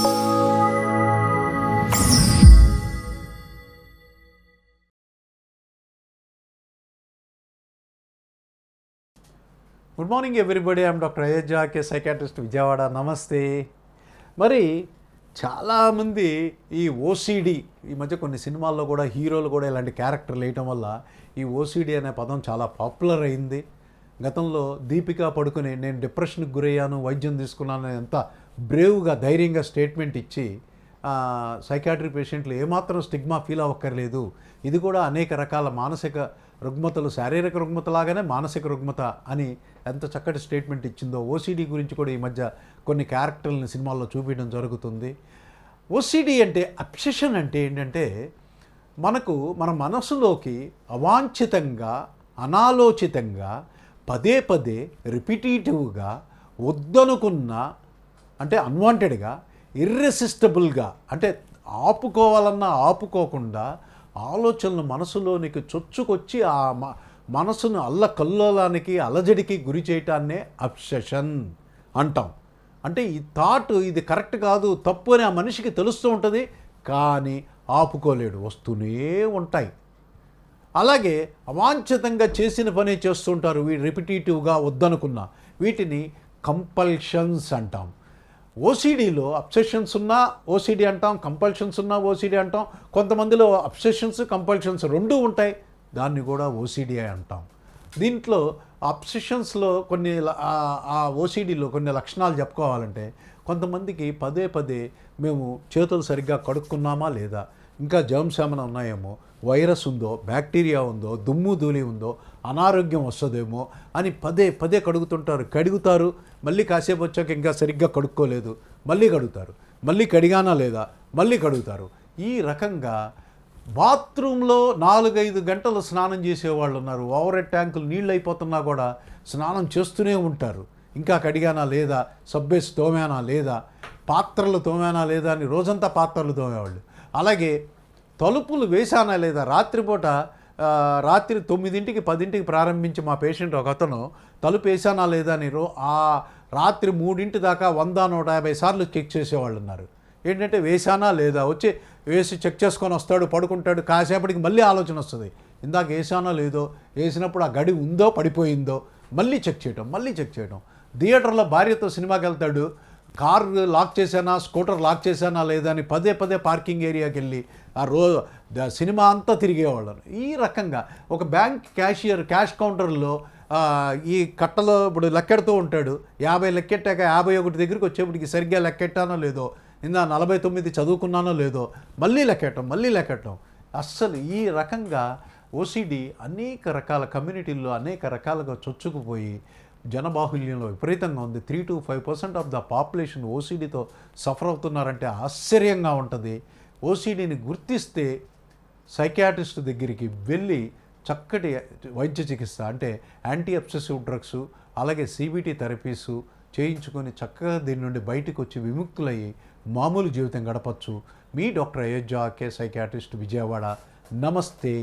Good morning everybody I'm doctor Ayodhya psychiatrist Vijayawada నమస్తే మరి చాలామంది ఈ ఓసీడీ ఈ మధ్య కొన్ని సినిమాల్లో కూడా హీరోలు కూడా ఇలాంటి క్యారెక్టర్లు వేయటం వల్ల ఈ ఓసీడీ అనే పదం చాలా పాపులర్ అయింది. గతంలో దీపిక పడుకుని నేను డిప్రెషన్కి గురయ్యాను వైద్యం తీసుకున్నాను ఎంత బ్రేవ్గా ధైర్యంగా స్టేట్మెంట్ ఇచ్చి సైకాట్రిక్ పేషెంట్లు ఏమాత్రం స్టిగ్మా ఫీల్ అవ్వక్కర్లేదు. ఇది కూడా అనేక రకాల మానసిక రుగ్మతలు శారీరక రుగ్మతలాగానే మానసిక రుగ్మత అని ఎంత చక్కటి స్టేట్మెంట్ ఇచ్చిందో ఓసీడీ గురించి కూడా ఈ మధ్య కొన్ని క్యారెక్టర్లని సినిమాల్లో చూపించడం జరుగుతుంది. ఓసీడీ అంటే అబ్సెషన్ అంటే ఏంటంటే మనకు మన మనసులోకి అవాంఛితంగా అనాలోచితంగా పదే పదే రిపిటేటివ్గా వద్దనుకున్న అంటే అన్వాంటెడ్గా ఇర్రెసిస్టబుల్గా అంటే ఆపుకోవాలన్నా ఆపుకోకుండా ఆలోచనలు మనసులోనికి చొచ్చుకొచ్చి ఆ మ- మనసును అల్ల కల్లోలానికి అలజడికి గురి చేయటాన్నే అబ్సెషన్ అంటాం. అంటే ఈ థాట్ ఇది కరెక్ట్ కాదు తప్పు అని ఆ మనిషికి తెలుస్తూ ఉంటుంది కానీ ఆపుకోలేడు. వస్తూనే ఉంటాయి. అలాగే అవాంఛితంగా చేసిన పని చేస్తుంటారు. వీ రిపిటేటివ్గా వద్దనుకున్న. వీటిని కంపల్షన్స్ అంటాం. ఓసీడీలో అబ్సెషన్స్ ఉన్నా ఓసీడీ అంటాం కంపల్షన్స్ ఉన్నా ఓసిడి అంటాం. కొంతమందిలో అబ్సెషన్స్ కంపల్షన్స్ రెండు ఉంటాయి. దాన్ని కూడా ఓసీడీ అంటాం. దీంట్లో అబ్సెషన్స్లో కొన్ని ఆ- ఓసీడీలో కొన్ని లక్షణాలు చెప్పుకోవాలంటే కొంతమందికి పదే పదే మేము చేతులు సరిగ్గా కడుక్కున్నామా లేదా? ఇంకా జర్మ్స్ ఏమైనా ఉన్నాయేమో వైరస్ ఉందో బ్యాక్టీరియా ఉందో దుమ్ము ధూళి ఉందో అనారోగ్యం వస్తుందేమో అని పదే పదే కడుగుతుంటారు. కడుగుతారు మళ్ళీ కాసేపు వచ్చాక ఇంకా సరిగ్గా కడుక్కోలేదు మళ్ళీ కడుగుతారు మళ్ళీ కడిగానా లేదా మళ్ళీ కడుగుతారు. ఈ రకంగా బాత్రూంలో నాలుగైదు గంటలు స్నానం చేసేవాళ్ళు ఉన్నారు. ఓవర్ హెడ్ ట్యాంకులు నీళ్ళు అయిపోతున్నా కూడా స్నానం చేస్తూనే ఉంటారు. ఇంకా కడిగానా లేదా సబ్బేసి తోమానా లేదా పాత్రలు తోమానా లేదా అని రోజంతా పాత్రలు తోమేవాళ్ళు. అలాగే తలుపులు వేసానా లేదా? రాత్రిపూట రాత్రి తొమ్మిదింటికి పదింటికి ప్రారంభించి మా పేషెంట్ ఒక అతను తలుపు వేసానా లేదా? అని రో ఆ రాత్రి మూడింటి దాకా వంద నూట యాభై సార్లు చెక్ చేసేవాళ్ళు ఉన్నారు. ఏంటంటే వేసానా లేదా? వచ్చి వేసి చెక్ చేసుకొని వస్తాడు పడుకుంటాడు. కాసేపటికి మళ్ళీ ఆలోచన వస్తుంది. ఇందాక వేసానో లేదో వేసినప్పుడు ఆ గడి ఉందో పడిపోయిందో? మళ్ళీ చెక్ చేయటం మళ్ళీ చెక్ చేయటం. థియేటర్లో భార్యతో సినిమాకి వెళ్తాడు. కార్ లాక్ చేశానా స్కూటర్ లాక్ చేశానా లేదా అని పదే పదే పార్కింగ్ ఏరియాకి వెళ్ళి ఆ రో సినిమా అంతా తిరిగేవాళ్ళను ఈ రకంగా ఒక బ్యాంక్ క్యాషియర్ క్యాష్ కౌంటర్లో ఈ కట్టలో ఇప్పుడు లెక్కెడుతూ ఉంటాడు. యాభై లెక్కెట్టాక యాభై ఒకటి దగ్గరికి వచ్చేప్పటికి సరిగ్గా లెక్కెట్టానో లేదో ఇందా నలభై తొమ్మిది చదువుకున్నానో లేదో మళ్ళీ లెక్కెట్టడం మళ్ళీ లెక్కెట్టడం అస్సలు ఈ రకంగా ఓసిడి అనేక రకాల కమ్యూనిటీల్లో అనేక రకాలుగా చొచ్చుకుపోయి జనబాహుల్యంలో విపరీతంగా ఉంది. Three to five percent of the population ఓసీడీతో suffer అవుతున్నారంటే ఆశ్చర్యంగా ఉంటుంది. ఓసీడీని గుర్తిస్తే సైకాట్రిస్ట్ దగ్గరికి వెళ్ళి చక్కటి వైద్య చికిత్స అంటే యాంటీ అబ్సెసివ్ డ్రగ్స్ అలాగే సిబిటి థెరపీస్ చేయించుకొని చక్కగా దీని నుండి బయటకు వచ్చి విముక్తులయ్యి మామూలు జీవితం గడపచ్చు. మీ doctor Ayodhya K psychiatrist Vijayawada. నమస్తే.